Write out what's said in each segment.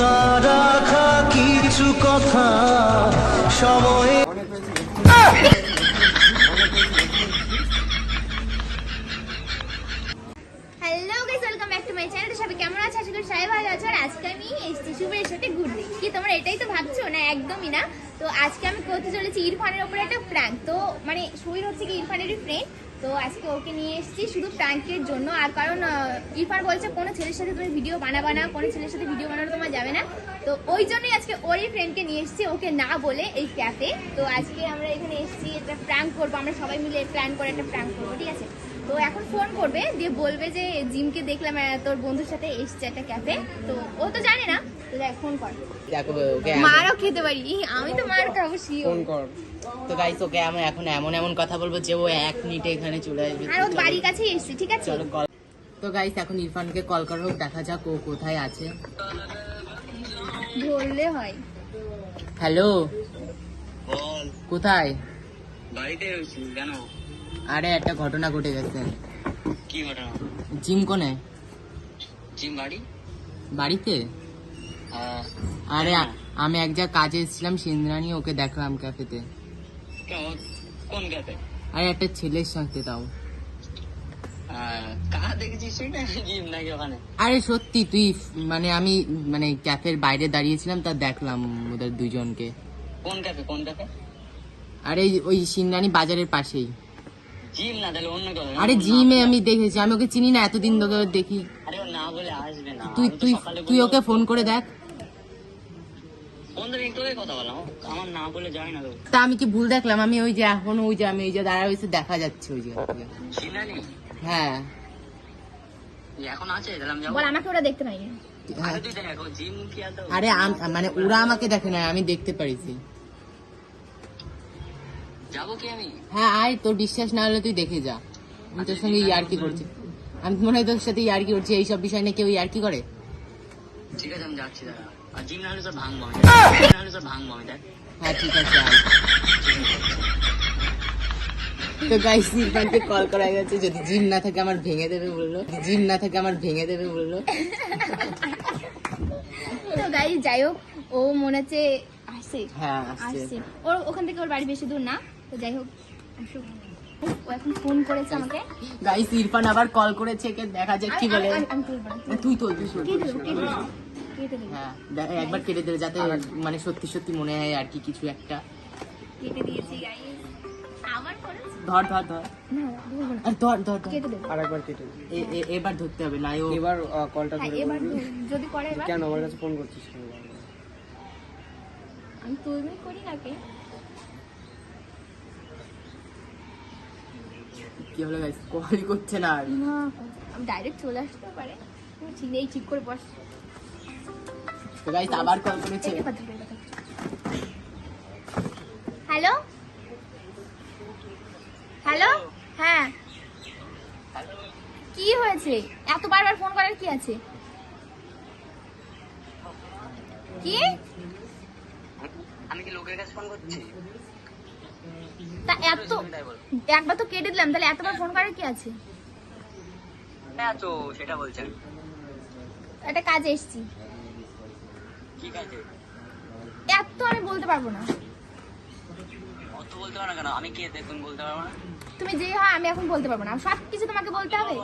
না রাখা কিছু কথা সময়ে hello guys welcome back to my channel সবাই কেমন আছো? আশা করি সবাই ভালো আছো। আর আজকে আমি এসেছি শুভের সাথে ঘুরতে। কি তোমরা এটাই তো ভাবছ? না একদমই না। তো আজকে আমি করতে চলেছি ইরফানের উপরে একটা প্র্যাঙ্ক তো মানে শুভের হচ্ছে কি ইরফানেরই ফ্রেন্ড তো আজকে ওকে নিয়ে এসেছি শুধু প্র্যাঙ্কের জন্য। আর কারণ আহ, ইরফান বলছে কোনো ছেলের সাথে তুমি ভিডিও বানাবা না কোনো ছেলের সাথে ভিডিও বানানো তোমার যাবে না। তো ওই জন্যই আজকে ওরই ফ্রেন্ডকে নিয়ে এসেছি ওকে না বলে এই ক্যাফে তো আজকে আমরা এখানে এসেছি একটা প্র্যাঙ্ক করব আমরা সবাই মিলে প্ল্যান করে একটা প্র্যাঙ্ক করব ঠিক আছে? তো এখন ফোন করবে দিয়ে বলবে যে জিমকে দেখলাম তোর বন্ধুর সাথে এসছে একটা ক্যাফে তো ও তো জানে না তো দেখ ফোন কর। মারও খেতে পারি। আমি তো মার খাব শিও ফোন কর। তো গাইস ওকে আমি এখন এমন এমন কথা বলব যে ও এক মিনিটে এখানে চলে আসবে। আর ওর বাড়ির কাছেই এসছে ঠিক আছে? চলো কল তো গাইস এখন ইরফানকে কল করো দেখা যাক ও কোথায় আছে। বললে হয়। হ্যালো বল। কোথায়? বাড়িতে রয়েছি কেন? আরে একটা ঘটনা ঘটে গেছে। কি ঘটনা? জিম কোনে? জিম বাড়ি? বাড়িতে? হ্যাঁ। আরে আমি এক জায়গায় কাজে এসেছিলাম সিন্দ্রানি ওকে দেখলাম ক্যাফেতে কোন আরে একটা ছেলের সাথে তাও আরে সত্যি তুই মানে আমি মানে ক্যাফের বাইরে দাঁড়িয়েছিলাম তা দেখলাম ওদের দুজনকে। কোন ক্যাফে? কোন ক্যাফে? আরে ওই সিন্দ্রানি বাজারের পাশেই। জিম না তাহলে অন্য ক্যাফে। আরে জিমে আমি দেখেছি আমি ওকে চিনি না এতদিন ধরে দেখি। আরে না বলে আসবে না। তুই তুই তুই ওকে ফোন করে দেখ ফোন ধরে একটু আগে কথা বললাম ও আমার না বলে যায় না তো। তা আমি কি ভুল দেখলাম? আমি ওই যে এখন ওই যে আমি ওই যে দাঁড়া হয়েছে দেখা যাচ্ছে ওই যে। হ্যাঁ। এখন আছে? তাহলে আমি যাব। বল আমাকে ওরা দেখতে পাইনি হ্যাঁ। আরে মানে ওরা আমাকে দেখে না আমি দেখতে পারিছি। যাব কি আমি? হ্যাঁ আয় তোর বিশ্বাস না হলে তুই দেখে যা। আমি তোর সঙ্গে ইয়ার্কি করছি। আমি মনে হয় তোর সাথে ইয়ার্কি করছি এইসব বিষয় নিয়ে কেউ ইয়ার্কি করে? ঠিক আছে আমি যাচ্ছি জিম না হলে তোর ভাঙবো আমি। জিম না হলে তোর ভাঙবো আমি দেখ। হ্যাঁ ঠিক আছে তো গাইস ইরফানকে কল করা গেছে। যদি জিম না থাকে আমার ভেঙে দেবে বলল। জিম না থাকে আমার ভেঙে দেবে বলল। তো গাই যাই হোক ও মনে হচ্ছে আসছে। হ্যাঁ আসছে। ওর ওখান থেকে ওর বাড়ি বেশি দূর না তো যাই হোক আসুক ও এখন ফোন করেছে আমাকে। গাইস ইরফান আবার কল করেছে কে দেখা যাক কি বলে। তুই তো তুই তুই। কেটে হ্যাঁ একবার কেটে দেবে যাতে মানে সত্যি সত্যি মনে হয় আর কি কিছু একটা। কেটে দিয়েছি গাইস আবার ধর ধর ধর। না ধরবো না আর ধর ধর ধর। কেটে দেবো। আর কেটে দে। এ- এ- এবার ধরতে হবে না এবার কলটা ধরে এবার যদি করে এবার। কেন? আমার কাছে ফোন করছিস কেন? আমি তুলমি করি নাকি কি? হলো গাইস কলই করছে না আর। না আমি ডাইরেক্ট চলে আসতে পারে। ঠিক নেই ঠিক করে বস। তো গাইস আবার কল করেছে। হ্যালো হ্যালো হ্যাঁ। কি হয়েছে? এত বারবার ফোন করার কি আছে? কি? আমি কি লোকের কাছে ফোন করছি? তা এত একবার তো কেটে দিলাম তাহলে এতবার ফোন করার কি আছে? হ্যাঁ তো সেটা বলছেন। একটা কাজে এসেছি। এত আমি বলতে পারব না। অত বলতে পারো না কেন? আমি কে? দেখুন বলতে পারব না? তুমি যে হয় আমি এখন বলতে পারব না। সব কিছু তোমাকে বলতে হবে?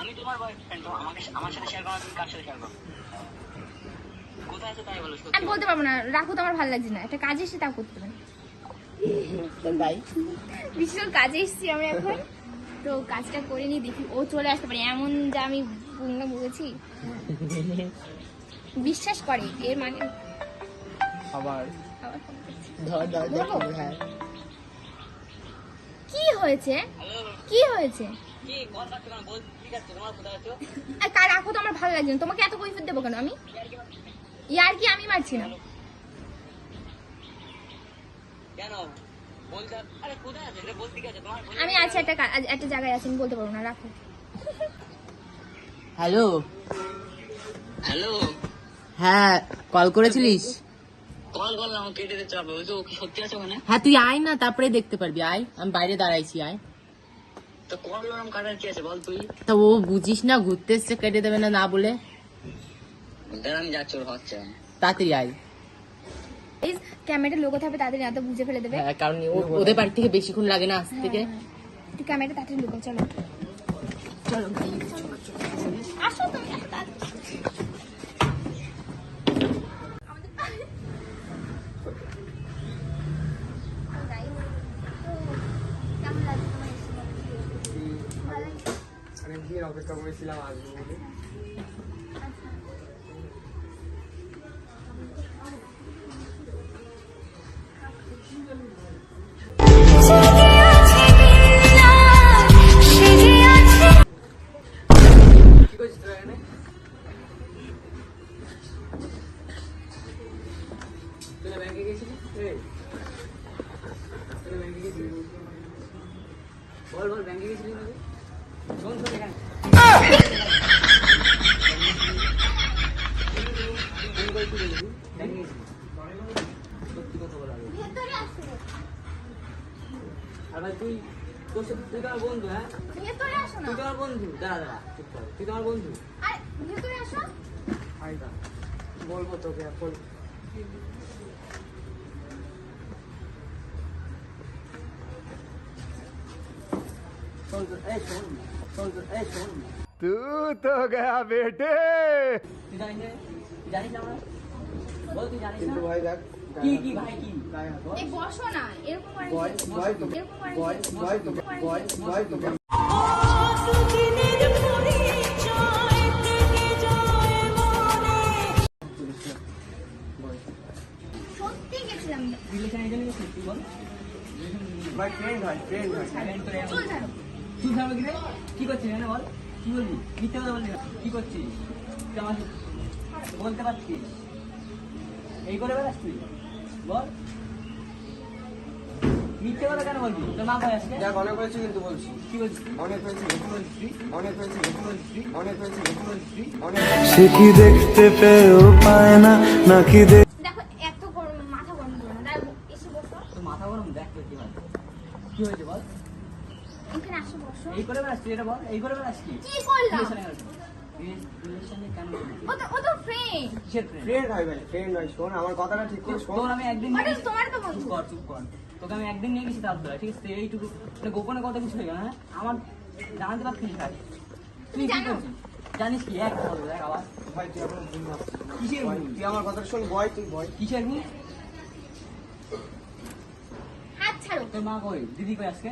আমি তোমার বয়ফ্রেন্ড আমাকে আমার সাথে শেয়ার করো তুমি কার সাথে শেয়ার করো? কোথায় আছে তাই বলো সত্যি আমি বলতে পারব না। রাখো তো আমার ভালো লাগছে না। একটা কাজে এসে তাও করতে পারি ভীষণ কাজে এসেছি আমি এখন। তো কাজটা করে নিয়ে দেখি ও চলে আসতে পারে। এমন যা আমি বুঙ্গা বলেছি। বিশ্বাস করে এর মানে আবার আবার ধর ধর ধর হ্যাঁ কি হয়েছে? কি হয়েছে? কি কল কাটছো কেন বল ঠিক আছে তোমার কোথায় আছো? আর কার রাখো তো আমার ভালো লাগছে না। তোমাকে এত কৈফিয়ত দেবো কেন আমি? ইয়ার কি আমি মারছি না। আমি আছি একটা একটা জায়গায় আছি আমি বলতে পারব না রাখো। হ্যালো? হ্যালো? হ্যাঁ কল করেছিলিস? কল করলাম কেটে দিতে হবে। ওই তো সত্যি আছে ওখানে? হ্যাঁ তুই আয় না তারপরে দেখতে পারবি আয়। আমি বাইরে দাঁড়াইছি আয়। তো কল ওরম কাটার কি আছে বল তুই? তা ও বুঝিস না ঘুরতে এসছে কেটে দেবে না না বলে। দাঁড়া আমি যাচ্ছি ওর হচ্ছে। তাড়াতাড়ি আয়। ক্যামেরাটা লোগো থাকবে তাদের এত বুঝে ফেলে দেবে। হ্যাঁ, কারণ ও- ওদের বাড়ি থেকে বেশিক্ষণ লাগে না আসতে থেকে। একটু ক্যামেরাটা তাড়াতাড়ি লোগো চলো। চলো আসো তুমি এত তাড়াতাড়ি। কেমন লাগছে তোমার এসে? ভালো লাগছে? অনেকদিন অপেক্ষা করেছিলাম আসব বলে। বল বল ব্যাংকে গেছিলি শোন শোন এখানে ফোন করে কি বলবি? ব্যাংকে গেছিলি? সত্যি কথা বল আগে। ভেতরে আসো আর ভাই তুই তোর সাথে তুই তো আমার বন্ধু হ্যাঁ ভেতরে আসো না তুই তো আমার বন্ধু দাঁড়া দাঁড়া চুপ কর। তুই তো আমার বন্ধু? আরে ভেতরে আসো। বলব তোকে এখন আমরা? বল তুই জানিস না? কিন্তু ভাই দেখ কি কি ভাই কি। এই বসো না এরকম করে এরকম করে তুই রে? কি করছিস এখানে বল? কি বলবি? মিথ্যে কথা বললি কি করছিস? তুই আমার সাথে বলতে পারছিস? এই করে বেড়াস তুই। বল। মিথ্যে কথা কেন বলবি? তোর মা ভাই আজকে? দেখ অনেক হয়েছে কিন্তু বলছি। কি বলছিস? অনেক হয়েছে বেশি বলছি অনেক হয়েছে বেশি বলছি অনেক হয়েছে বেশি বলছি অনেক সে কি দেখতে পেয়েও পায় না নাকি দেখ নিয়ে গেছি- তোমার তো চুপ বন্ধু কর চুপ কর। তোকে আমি একদিন নিয়ে গেছি ঠিক আছে? এইটুকু মানে গোপনে কথা কিছু হয়ে গেল হ্যাঁ? আমার জানতে পারছিস তুই কি করছিস? জানিস কি? এক বল দেখ আবার। ভাই তুই এখন ভুল ভাবছিস। কিসের বয়, ভুল? তুই আমার কথাটা শোন বয় তুই বয় কিসের ভুল? হাত ছাড়ো। তোর মা কই? দিদি কই আজকে?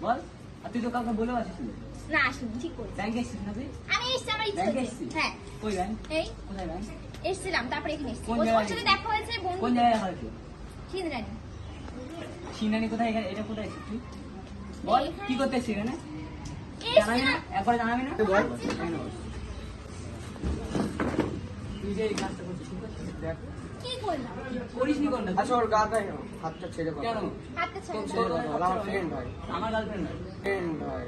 বল। আর তুই তো কাউকে বলেও আসিস না। না ঠিক করে ব্যাংকে এসছিস না তুই? আমি এসছি আমার ইচ্ছে ব্যাংকে হয়েছে হ্যাঁ। কই ব্যাংক এই? কোথায় ব্যাংক এসছিলাম তারপরে এখানে এসছি। ওর সাথে দেখা হয়েছে বন্ধু। কোন জায়গায় হয়েছে সিন্দ্রানি সিনানি কোথায়? এখানে এটা কোথায় এসেছিস তুই? বল কি করতে এসছিস এখানে? জানাবি না? একবারে জানাবি না? বল। তুই যে এই কাজটা করছিস? দেখ। কি করলাম? করিস কোনটা? আচ্ছা ওর হাতটা ছেড়ে কেন? বল। হাতটা ছেড়ে আমার ফ্রেন্ড হয় আমার গার্লফ্রেন্ড নয়। ফ্রেন্ড হয়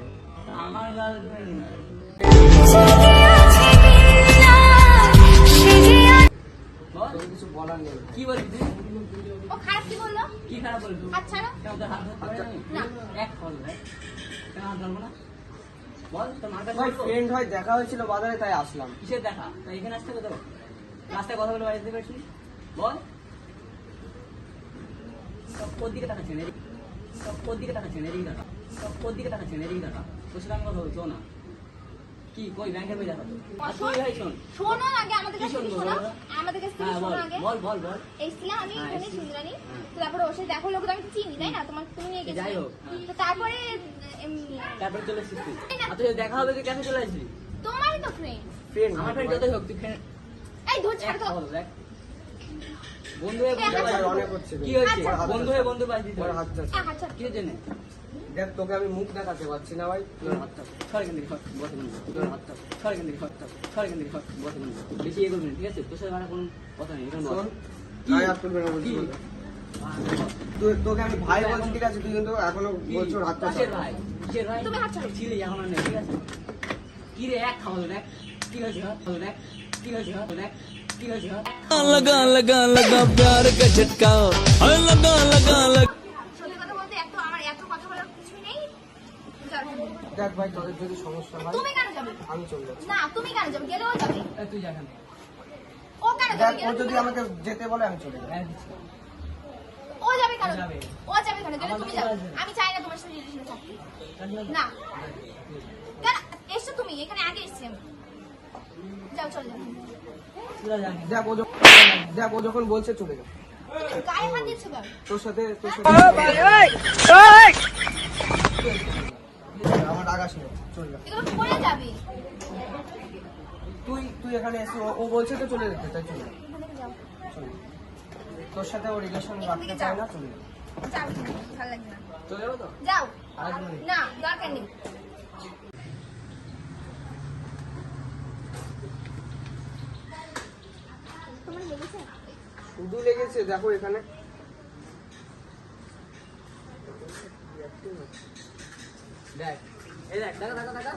আমার গার্লফ্রেন্ড নয়। বল। তোর কিছু বলার নেই কি বলছিস ও খারাপ কি বলল? কি খারাপ? না। এক ফল কেন হাত ধরবো না? বল তোর ফ্রেন্ড হয় দেখা হয়েছিল বাজারে তাই আসলাম। কিসের দেখা? তা এখানে আসতে কোথাও রাস্তায় কথা বলে বাড়িতে পেরেছিস বল। ওর দিকে তাকাচ্ছেন এদিকে সব ওর দিকে তাকাচ্ছেন এদিকে টাকা ওর দিকে তাকাচ্ছেন এদিকে টাকা তোর সাথে আমি না। কি কই ব্যাংকের বই দেখা আর তুই ভাই শোন। শোনো আগে আমাদের কি কাছ থেকে শুনব শোনো। আমাদের কাছ থেকে বল শোনো আগে। বল বল বল। এসছিলাম আমি এখানে এসছি। তো তারপরে ওর সাথে দেখো লোক আমি চিনি তাই না? তোমার তুমি নিয়ে যাই হোক, হ্যাঁ। তো তারপরে তারপরে চলে এসেছিস তুই। আর তুই দেখা হবে তুই কেন চলে আসবি? তোমারই তো ফ্রেন্ড ফ্রেন্ড আমার ফ্রেন্ড যতই হোক তুই friend- এই ধর ছাড় তো। বন্ধু হয়ে বন্ধু হ্যাঁ, পাশ হ্যাঁ, দিতে অনেক হচ্ছে কি হয়েছে? আচ্ছা। বন্ধু হয়ে বন্ধু দিতে আ, হাত ছাড়। কি জন্য দেখ তোকে আমি মুখ দেখাতে পারছি না ভাই। তোর হাতটা সর এখান থেকে বসে বন্ধু তোর হাতটা সর এখান থেকে সর সর এখান বসে বন্ধু। বেশি ইয়ে না, ঠিক আছে? তোর সাথে কোনো কথা নেই এখানে? তুলবে না বলছি তোকে আমি ভাই বলছি ঠিক আছে? তুই কিন্তু এখনও বলছো হাতটা ছাড়। ভাই? ভাই? তুমি হাত ছাড়ো। ছিলি এখন আর নেই ঠিক আছে? কি রে এক খাওয়ালো দেখ। কি হয়েছে হ্যাঁ? খাওয়ালো দেখ। কি হয়েছে হ্যাঁ? দেখ। লাগা লাগা লাগা প্যার কা ঝটকা লাগা লাগা লাগা দেখ তুমি যেতে বলে এখানে আগে এসেছি আমি। যাও চলে যাও। দেখ যখন দেখ ও যখন বলছে চলে যাও তোর সাথে তোর সাথে আমার রাগ আসে চলে যা। যাবে। তুই তুই এখানে এসে ও- বলছে তো চলে যেতে তাই চলে যাও। তোর সাথে ও রিলেশন রাখতে চায় না চলে যাও ভালো লাগবে না। চলে যাব তো? যাও। না দরকার নেই। শুধু লেগেছে দেখো এখানে। দেখ এই দেখ দেখা দেখা দেখা।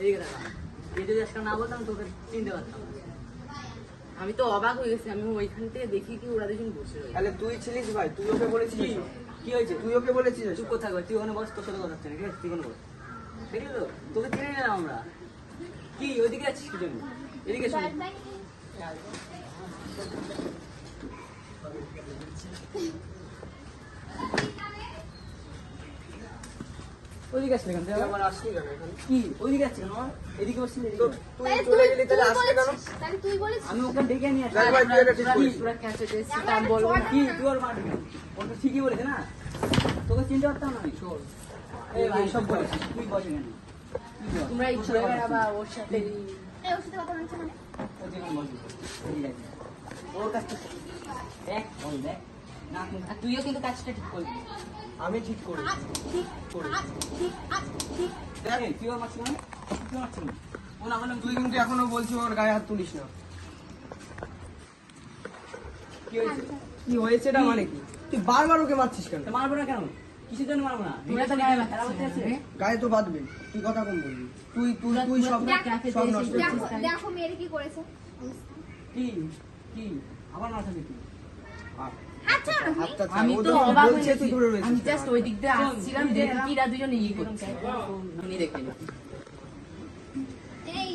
এইদিকে দেখা। এই যদি আজকে না বলতাম তোকে চিনতে পারতাম। আমি তো অবাক হয়ে গেছি আমি ওইখান থেকে দেখি কি ওরা দুজন বসে রয়েছে। তাহলে তুই ছিলিস ভাই তুই ওকে বলেছিস কি? হয়েছে? তুই ওকে বলেছিস চুপ? কোথায় তুই ওখানে বস তোর সাথে কথা হচ্ছে না ঠিক আছে? তুই ওখানে বস। তো? তোকে চিনে নিলাম আমরা। কি ওইদিকে আছিস কি জন্য? এদিকে শুনি ওইদিকে আসলে কেন তুই তুই আবার? আমার আসলি কেন কি? ওইদিকে আসছিস আমার এদিকে বসছিস এদিকে তুই চলে গেলি তাহলে আসলি কেন? তাহলে তুই বলেছিস আমি ওকে ডেকে নিয়ে আসি ভাই তুই এটা ঠিক তোরা করিস ক্যাচে এসেছিস আমরা বলব কি? তুই ওর মারবি ও ঠিকই বলেছে না? তোকে চিনতে পারতাম না আমি। শোন। এই ভাই সব বলেছিস তুই বস এখানে তোমরা বেড়াবা বলছি। ওর সাথে এই ওর সাথে কথা বলছো মানে? ও বসবি, এদিকে আয়। ওর কাছ দেখ বল দেখ। না আর তুইও কিন্তু কাজটা ঠিক করবি। আমি ঠিক করি তুই মারছিস না তুই মারছিস না ও না বললাম তুই কিন্তু এখনও বলছিস ওর গায়ে হাত তুলিস না। কি হয়েছে? কি হয়েছে এটা মানে কি? তুই বারবার ওকে মারছিস কেন? তো মারবো না কেন? জন্য মারবো না? তোরা তো গায়ে খেলা করতে? না, গায়ে তো বাঁধবে। তুই কথা কম বলবি। তুই তুই তুই সব সব নষ্ট দেখো দেখো মেরে কি করেছে। কি? কি? আবার। আমি তো অবাক হয়ে গেছি। আমি জাস্ট ওই দিক দিয়ে আসছিলাম দেখি কি এরা দুজন ইয়ে করছে। আমি দেখে এই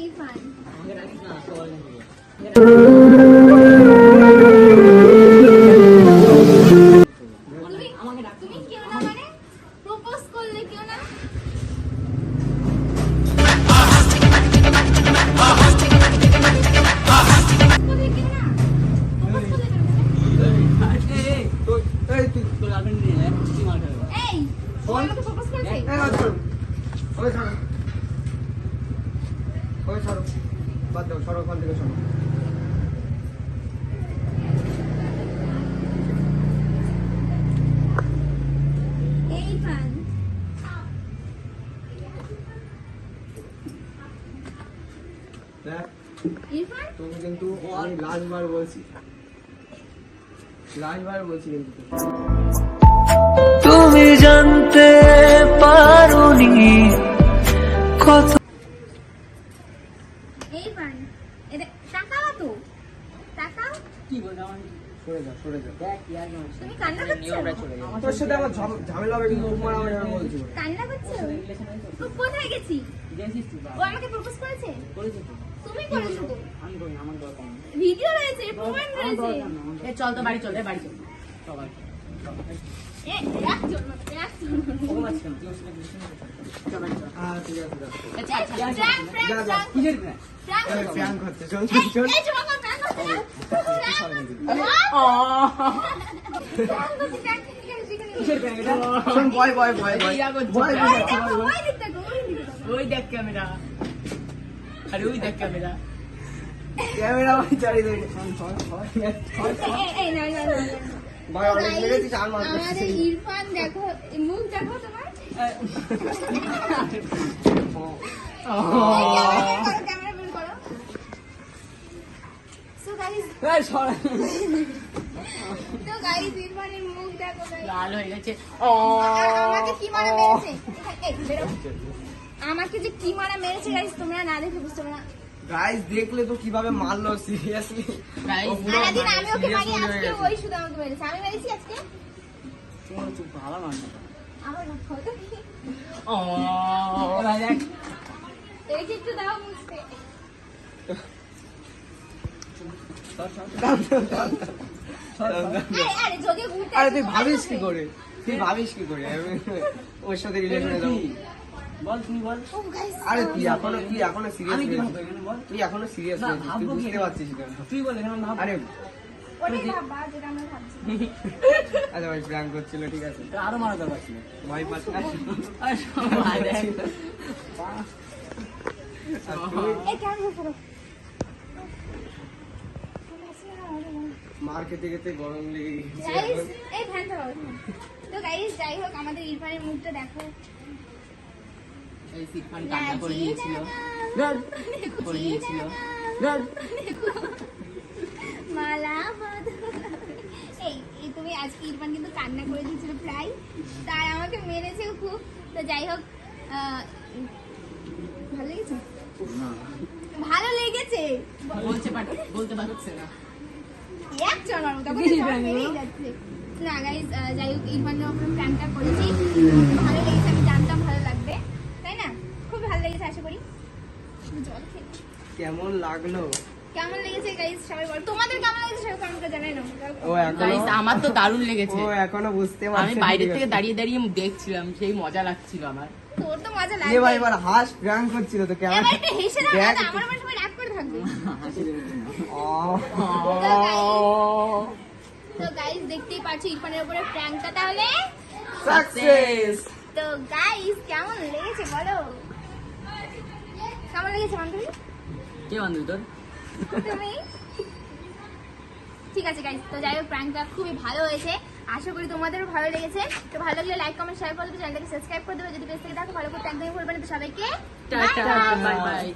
ওই ছাড়ো। বাদ দাও, সরো ওখান থেকে কিন্তু আমি last বার বলছি কিন্তু তুমি জানতে পারোনি কত এই ফান এটা তাকাও তো তাকাও কি বলছো আমার? সরে যা, সরে যা। দেখ, কি আর তুমি কান্না করছ? তোর সাথে আমার ঝামেলা হবে কিন্তু তোমার আমার আমি বলছি। কান্না করছ? তো কোথায় গেছি? গেছিস তুই ও আমাকে প্রপোজ করেছে? করেছিস তুই? তুমি করেছ তো? আমি করি আমার দরকার ভিডিও রয়েছে প্রমাণ রয়েছে। দরকার না, আমার এ চল তো বাড়ি চল বাড়ি চল। সবাই। এ না? তুই relation চল চল। হ্যাঁ, ঠিক আছে, যা। এ ছাড়, ছাড়। প্র্যাঙ্ক প্র্যাঙ্ক যা, যা। কিসের প্র্যাঙ্ক প্র্যাঙ্ক হচ্ছে, চল, চল। এই যে ওই দেখো ক্যামেরা আরে ওই দেখ ক্যামেরা ক্যামেরা ভাই চারিদিকে। ভাই, অনেক আর মারতে আমাদের ইরফান দেখো মুখ দেখো তোমার ক্যামেরা বের করো সো গাইস এই, সরা। তো গাইস ইরফানের মুখ দেখো লাল হয়ে গেছে। ও আমাকে কি মারা মেরেছে? আমাকে যে কি মারা মেরেছে গাইস তোমরা না দেখে বুঝতে পারো গাইস দেখলে তো কীভাবে মারলো সিরিয়াসলি Guys, সারাদিন আমি ওকে মারি আজকে ওই শুধু আমাকে মেরেছে। আমি মেরেছি আজকে? চুপ, চুপ, ভালো মানুষ। আমার হয়তো কি এবার দেখ একটু দাও মুছতে সর, সর, দাও, দাও, দাও, দাও। সর, সর। আরে তুই ভাবিস। কি করে? তুই ভাবিস কি করে? ওর সাথে রিলেশনে? যাব। বল তুমি বল। আরে তুই এখনও তুই এখনও সিরিয়াস তুই এখনও সিরিয়াস তুই বুঝতে পারছিস না তুই বল এখানে আরে আচ্ছা ভাই প্র্যাঙ্ক করছিল ঠিক আছে। আরও মারা দরকার ছিল। আরে সবাই দেখ। আর তুই এই কেমন পুরো মার খেতে খেতে গরম লেগে গেছে এই ফ্যানটা তো গাইস যাই হোক আমাদের ইরফানের মুখটা দেখো। এই কান্না করে ধর, করে ধর। মালা। এই তুমি আজকে ইরফান কিন্তু কান্না করে দিয়েছিল প্রায়। তার আমাকে মেরেছেও খুব। তো যাই হোক ভালো লেগেছে? ভালো লেগেছে। বলতে পারছে না। এক চড়ার মতো তখন কি চড় জানি মেরেই ও? যাচ্ছে না গাইস যাই হোক ইরফান যখন প্র্যাঙ্কটা করেছি। ভালো লেগেছে আমি জানতাম ভালো লাগবে। তাই না? খুব ভালো লেগেছে আশা করি। জল খেয়ে কেমন লাগল? কেমন লেগেছে গাইস সবাই বল। তোমাদের কেমন লেগেছে সবাই কমেন্ট করে জানাই ও গাইস আমার তো দারুণ লেগেছে। ও এখনও বুঝতে আমি বাইরে থেকে দাঁড়িয়ে দাঁড়িয়ে দেখছিলাম সেই মজা লাগছিল আমার। তোর তো মজা এ লাগবে। এবার হাস প্র্যাঙ্ক করছিল তো কেমন এবার হেসে দাও আমার আমার সবাই রাগ করে থাকবে। তো গাইস দেখতেই পাচ্ছি ইরফানের উপরে প্র্যাঙ্কটা তাহলে? সাকসেস তো গাইস কেমন লেগেছে বলো? কেমন লেগেছে বান্ধবী? কে বান্ধবী তোর? তুমি? ঠিক আছে গাইস তো যাই হোক প্র্যাঙ্কটা খুবই ভালো হয়েছে। আশা করি তোমাদেরও ভালো লেগেছে। তো ভালো লাগলে লাইক কমেন্ট শেয়ার করে দেবে। চ্যানেলটাকে সাবস্ক্রাইব করে দেবে। যদি পেজ থেকে দেখো ভালো করে একদমই ভুলবে না। তো সবাইকে টাটা। Bye bye